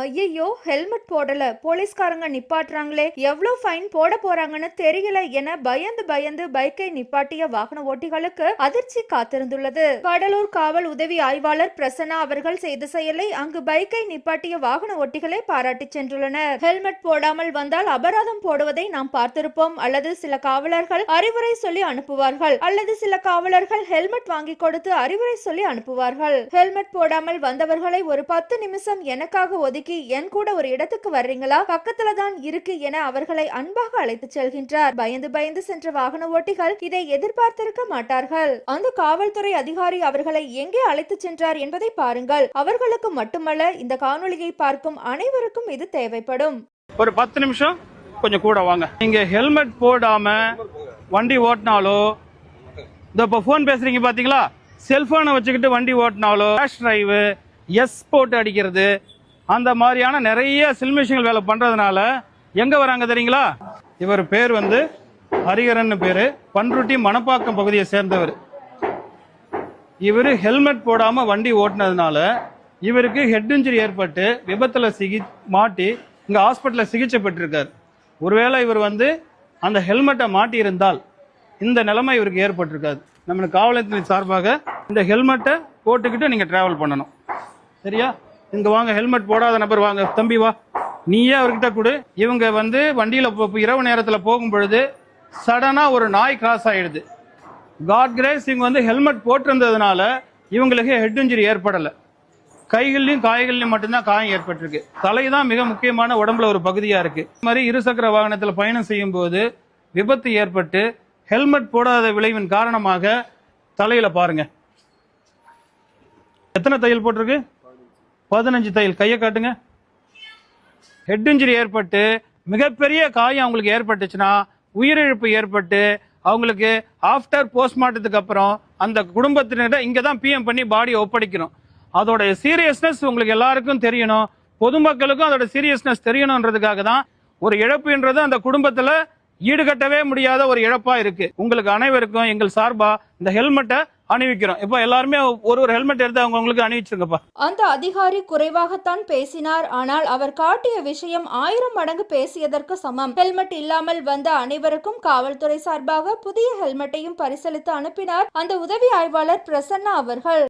ஐயையோ ஹெல்மெட் போடல. போலீஸ்காரங்க நிப்பாட்டுறாங்களே. எவ்வளவு ஃபைன் போட போறாங்கன்னு தெரியல என பயந்து பயந்து பைக்கை நிப்பாட்டிய வாகன ஓட்டிகளுக்கு அதிர்ச்சி காத்திருந்துள்ளது. கடலூர் காவல் உதவி ஆய்வாளர் பிரசன்னா அவர்கள் செய்த செயலை அங்கு பைக்கை நிப்பாட்டிய வாகன ஓட்டிகளை பாராட்டி சென்றுள்ளனர். ஹெல்மெட் போடாமல் வந்தால் அபராதம் போடுவதை நாம் பார்த்திருப்போம். அல்லது சில காவலர்கள் அறிவுரை சொல்லி அனுப்புவார்கள். அல்லது சில காவலர்கள் ஹெல்மெட் வாங்கி கொடுத்து அறிவுரை சொல்லி அனுப்புவார்கள். ஹெல்மெட் போடாமல் வந்தவர்களை ஒரு பத்து நிமிஷம் எனக்காக ஒதுக்கி என் கூட ஒரு இடத்துக்கு வர்றீங்களா? பக்கத்துல தான் இருக்கு என அவர்களை அன்பாக அழைத்து செல்கின்றார். பயந்து பயந்து சென்ற வாகன ஓட்டிகள் இதை எதிர்பார்த்திருக்க மாட்டார்கள். அந்த காவல்துறை அதிகாரி அவர்களை எங்கே அழைத்து சென்றார் என்பதை பாருங்கள். அவர்களுக்கு மட்டுமல்ல இந்த காணொலியை பார்க்கும் அனைவருக்கும் இது தேவைப்படும். ஒரு பத்து நிமிஷம் கொஞ்சம் கூட வாங்க. நீங்க ஹெல்மெட் போடாம வண்டி ஓட்டினாலோ இந்த இப்போ ஃபோன் பேசுறீங்க பாத்தீங்களா? செல்போனை வச்சுக்கிட்டு வண்டி ஓட்டினாலோ கேஷ் டிரைவு எஸ் போட்டு அடிக்கிறது அந்த மாதிரியான நிறைய சில்மிஷங்கள் வேலை பண்றதுனால எங்க வராங்க தெரியுங்களா? இவர் பேர் வந்து ஹரிகரன் பேரு. பன்ருட்டி மணப்பாக்கம் பகுதியை சேர்ந்தவர். இவர் ஹெல்மெட் போடாம வண்டி ஓட்டுனதுனால இவருக்கு ஹெட் இன்ஜுரி ஏற்பட்டு விபத்துல சிகி மாட்டி இங்க ஹாஸ்பிட்டலில் சிகிச்சை பெற்றிருக்கார். ஒருவேளை இவர் வந்து அந்த ஹெல்மெட்டை மாட்டி இருந்தால் இந்த நிலைமை இவருக்கு ஏற்பட்டிருக்காது. நம்ம காவலத்தின் சார்பாக இந்த ஹெல்மெட்டை போட்டுக்கிட்டு நீங்க டிராவல் பண்ணணும். சரியா? இங்க வாங்க ஹெல்மெட் போடாத நபர் வாங்க தம்பி வா. நீயே அவர்கிட்ட கொடு. இவங்க வந்து வண்டியில போ- இரவு நேரத்துல போகும் பொழுது சடனா ஒரு நாய் கிராஸ் ஆயிடுது. காட் கிரேஸ் இவங்க வந்து ஹெல்மெட் போட்டிருந்ததுனால இவங்களுக்கு ஹெட் இன்ஜுரி ஏற்படலை. கைகள்லையும் காய்கள்லையும் மட்டும்தான் காயம் ஏற்பட்டிருக்கு. தலை தான் மிக முக்கியமான உடம்புல ஒரு பகுதியா இருக்கு. இது மாதிரி இருசக்கர வாகனத்துல பயணம் செய்யும் போது விபத்து ஏற்பட்டு ஹெல்மெட் போடாத விளைவின் காரணமாக தலையில பாருங்க. எத்தனை தையல் போட்டிருக்கு? பதினஞ்சு தையல். கையை காட்டுங்க. ஹெட் இன்ஜுரி ஏற்பட்டு மிகப்பெரிய காயம் அவங்களுக்கு ஏற்பட்டுச்சுன்னா உயிரிழப்பு ஏற்பட்டு அவங்களுக்கு ஆஃப்டர் போஸ்ட்மார்ட்டத்துக்கு அப்புறம் அந்த குடும்பத்தினர்கிட்ட இங்கே தான் பிஎம் பண்ணி பாடியை ஒப்படைக்கணும். அதோட சீரியஸ்னஸ் உங்களுக்கு எல்லாருக்கும் தெரியணும். பொதுமக்களுக்கும் அதோட சீரியஸ்னஸ் தெரியணுன்றதுக்காக தான் ஒரு இழப்புன்றது அந்த குடும்பத்தில் ஈடுகட்டவே முடியாத ஒரு இழப்பாக இருக்குது உங்களுக்கு அனைவருக்கும் எங்கள் சார்பாக இந்த ஹெல்மெட்டை அணிவிக்கிறோம். இப்போ எல்லாருமே ஒரு ஒரு ஹெல்மெட் எடுத்து அவங்க உங்களுக்கு அணிவிச்சிருங்கப்பா. அந்த அதிகாரி குறைவாகத்தான் பேசினார். ஆனால் அவர் காட்டிய விஷயம் ஆயிரம் மடங்கு பேசியதற்கு சமம். ஹெல்மெட் இல்லாமல் வந்த அனைவருக்கும் காவல்துறை சார்பாக புதிய ஹெல்மெட்டையும் பரிசளித்து அனுப்பினார் அந்த உதவி ஆய்வாளர் பிரசன்னா அவர்கள்.